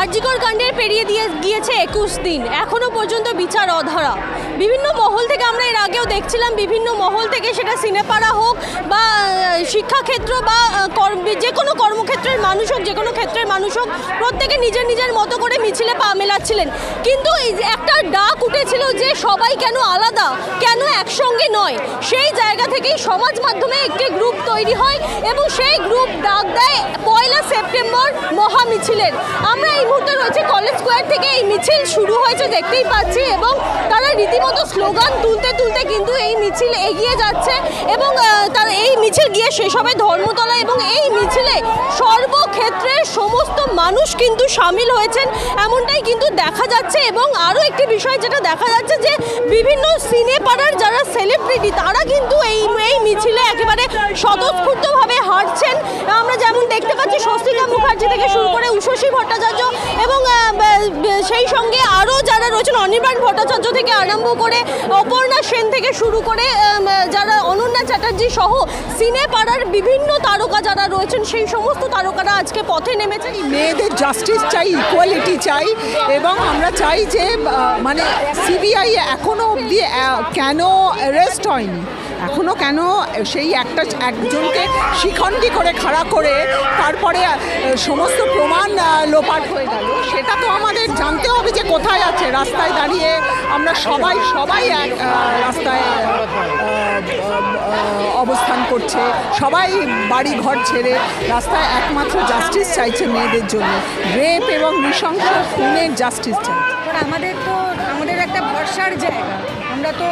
আরজিকর কাণ্ডের পেরিয়ে দিয়ে গিয়েছে একুশ দিন। এখনও পর্যন্ত বিচার অধরা। বিভিন্ন মহল থেকে আমরা এর আগেও দেখছিলাম, বিভিন্ন মহল থেকে সেটা সিনেপাড়া হোক বা শিক্ষাক্ষেত্র বা যে কোনো কর্মক্ষেত্রের মানুষ হোক, যে কোনো ক্ষেত্রের মানুষ হোক, প্রত্যেকে নিজের নিজের মতো করে মিছিলে পা মেলাচ্ছিলেন। কিন্তু একটা ডাক উঠেছিল যে সবাই কেন আলাদা, কেন একসঙ্গে নয়, সেই জায়গা থেকেই সমাজ মাধ্যমে একটি গ্রুপ তৈরি হয় এবং সেই গ্রুপ ডাক দেয় পয়লা সেপ্টেম্বর মহা মিছিলের আমরা এই মুহূর্তে রয়েছে কলেজ স্কোয়ার থেকে এই মিছিল শুরু হয়েছে দেখতেই পাচ্ছি এবং তারা রীতিমতো স্লোগান তুলতে তুলতে কিন্তু এই মিছিল এগিয়ে যাচ্ছে এবং তার এই মিছিল গিয়ে শেষ হবে ধর্মতলা এবং এই মিছিলে সর্বক্ষেত্রে সমস্ত মানুষ কিন্তু সামিল হয়েছেন। এমনটাই কিন্তু দেখা যাচ্ছে এবং আরও একটি বিষয় যেটা দেখা যাচ্ছে যে বিভিন্ন সিনে পাড়ার যারা সেলিব্রিটি তারা কিন্তু এই এই মিছিলে একেবারে স্বতঃস্ফূর্তভাবে হাঁটছেন। আমরা যেমন দেখতে পাচ্ছি স্বস্তিকা মুখার্জি থেকে শুরু করে উষসী ভট্টাচার্য সেই সঙ্গে আরও যারা রয়েছেন, অনির্বাণ ভট্টাচার্য থেকে আরম্ভ করে অপর্ণা সেন থেকে শুরু করে যারা অনন্যা চ্যাটার্জি সহ সিনে পাড়ার বিভিন্ন তারকা যারা রয়েছেন, সেই সমস্ত তারকারা আজকে পথে নেমেছেন। মেয়েদের জাস্টিস চাই ইকুয়ালিটি চাই এবং আমরা চাই যে মানে সিবিআই এখনও অবধি কেন অ্যারেস্ট হয়নি? এখনও কেন সেই একটা, একজনকে শিখণ্ডি করে, খাড়া করে তারপরে সমস্ত প্রমাণ লোপাট হয়ে গেল? সেটা তো আমাদের জানতে হবে যে কোথায় আছে। রাস্তায় দাঁড়িয়ে আমরা সবাই সবাই এক রাস্তায় অবস্থান করছে। সবাই বাড়ি ঘর ছেড়ে রাস্তায় একমাত্র জাস্টিস চাইছে মেয়েদের জন্য। রেপ এবং নৃশংস খুনের জাস্টিস চাইছে। আমাদের তো, আমাদের একটা ভরসার জায়গা। আমরা তো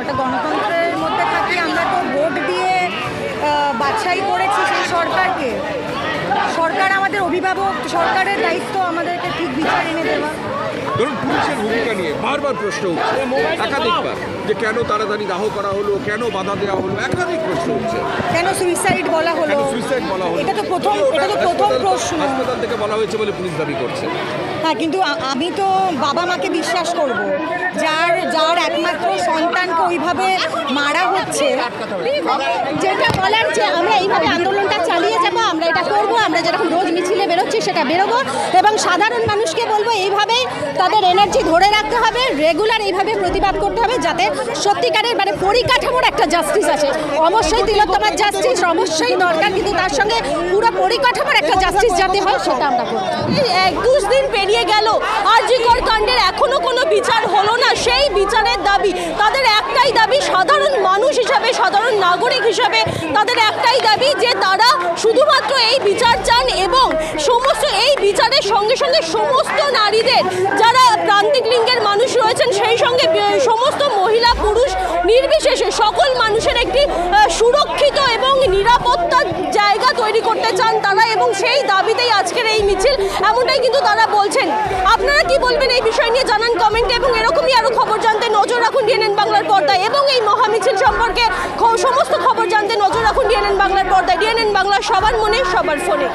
একটা গণতন্ত্রের মধ্যে থাকি, আমরা তো ভোট দিয়ে বাছাই করেছি সেই সরকারকে। সরকার আমাদের অভিভাবক সরকারের দায়িত্ব আমাদেরকে ঠিক বিচার এনে দেওয়া। ধরুন পুলিশের ভূমিকা নিয়ে বারবার প্রশ্ন উঠছে একাধিকবার যে কেন তাড়াতাড়ি দাহ করা হলো কেন বাধা দেওয়া হলো একাধিক প্রশ্ন উঠছে। কেন সুইসাইড বলা হলো? সুইসাইড বলা হলো? এটা তো প্রথম এটা তো প্রথম প্রশ্ন। হাসপাতাল থেকে বলা হয়েছে বলে পুলিশ দাবি করছে। হ্যাঁ কিন্তু আমি তো বাবা মাকে বিশ্বাস করব। যার যার একমাত্র সন্তানকে ওইভাবে মারা হচ্ছে যেটা বলার যে আমরা এইভাবে আন্দোলনটা আমরা করব, আমরা যেরকম রোজ মিছিলে বেরোচ্ছি সেটা বেরোবো এবং সাধারণ মানুষকে বলব এইভাবেই তাদের এনার্জি ধরে রাখতে হবে রেগুলার এইভাবে প্রতিবাদ করতে হবে যাতে সত্যিকারের মানে পরিকাঠামোর একটা জাস্টিস আছে অবশ্যই তিলোত্তমার জাস্টিস অবশ্যই দরকার, কিন্তু তার সঙ্গে পুরো পরিকাঠামোর একটা জাস্টিস যাতে হয় সেটা আমরা করব। একুশ দিন পেরিয়ে গেল আর জিকর কাণ্ডের এখনও কোনো বিচার হলো না, সেই বিচারের দাবি তাদের একটাই দাবি, সাধারণ মানুষ হিসাবে, সাধারণ নাগরিক হিসাবে তাদের একটাই দাবি যে তারা শুধুমাত্র এই বিচার চান এবং সমস্ত এই বিচারের সঙ্গে সঙ্গে সমস্ত নারীদের, যারা প্রান্তিক লিঙ্গের মানুষ রয়েছেন, সেই সঙ্গে সমস্ত মহিলা, পুরুষ, নির্বিশেষে সকল মানুষের একটি সুরক্ষিত এবং নিরাপত্তার জায়গা তৈরি করতে চান তারা এবং সেই দাবিতেই আজকের এই মিছিল। এমনটাই কিন্তু তারা বলছেন। আপনারা কি বলবেন এই বিষয় নিয়ে? জানান কমেন্টে এবং এরকমই আরও খবর জানতে নজর রাখুন ডিএনএন বাংলার পর্দায় এবং এই মহামিছিল সম্পর্কে সমস্ত খবর জানতে নজর রাখুন ডিএনএন বাংলার পর্দায়। ডিএনএন বাংলা সবার মনে, সবার ফোনে।